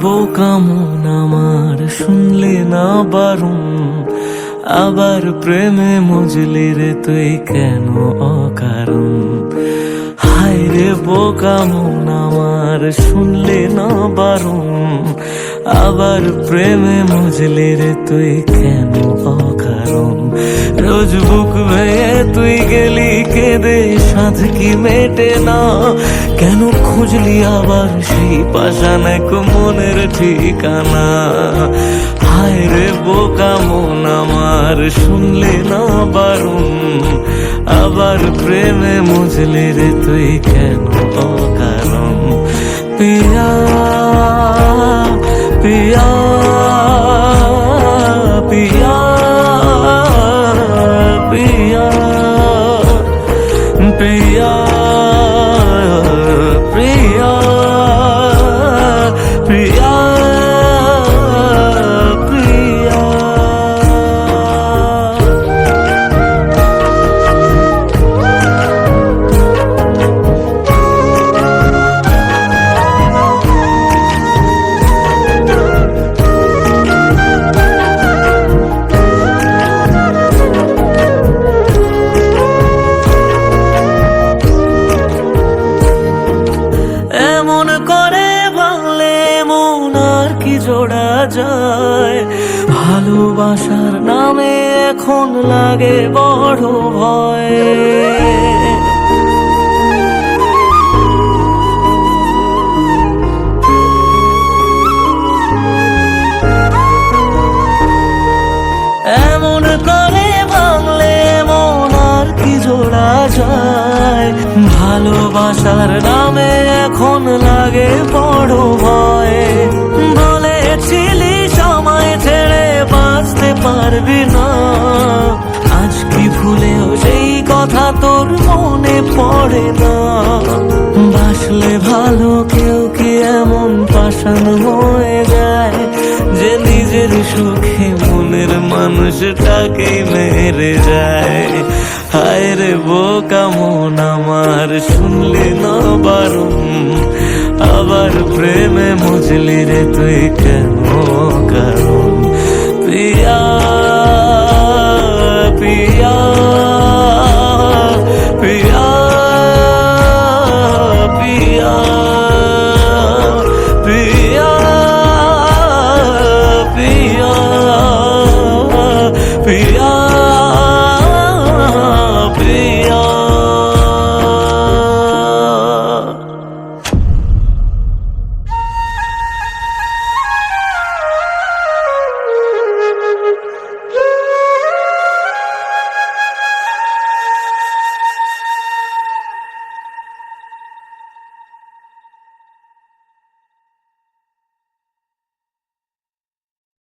বোকা মন আমার, শুনলে না বারণ। আবার প্রেমে মজলি রে তুই কেন অকারণ? হায় রে বোকা মন আমার, শুনলে না বারণ। আবার প্রেমে মজলি রে তুই কেন অকারণ রোজ বুক ভেঙে তুই গেলি, কেঁদে সাধ কি মেটে না? কেন খুঁজলি আবার সেই পাশান এক মনের ঠিকানা? হায় রে বোকা মন আমার, শুনলে না বারণ আবার প্রেমে মুজলে রে তুই কেন অকারণ? পিয়া পিয়া জোড়া যায়। ভালোবাসার নামে এখন লাগে বড় ভয়। এমন মন আর কি জোড়া ভালোবাসার নামে এখন লাগে বড় ভয়। তোর মনে পড়ে না। বাসলে ভালো কেউ কি এমন পাষাণ হয়ে যায় যে নিজের সুখে মনের মানুষটাকেই মেরে যায়। হায় রে বোকা মন আমার, শুনলি না বারণ? আবার প্রেমে মজলি রে তুই কেন কারণ? প্রিয়া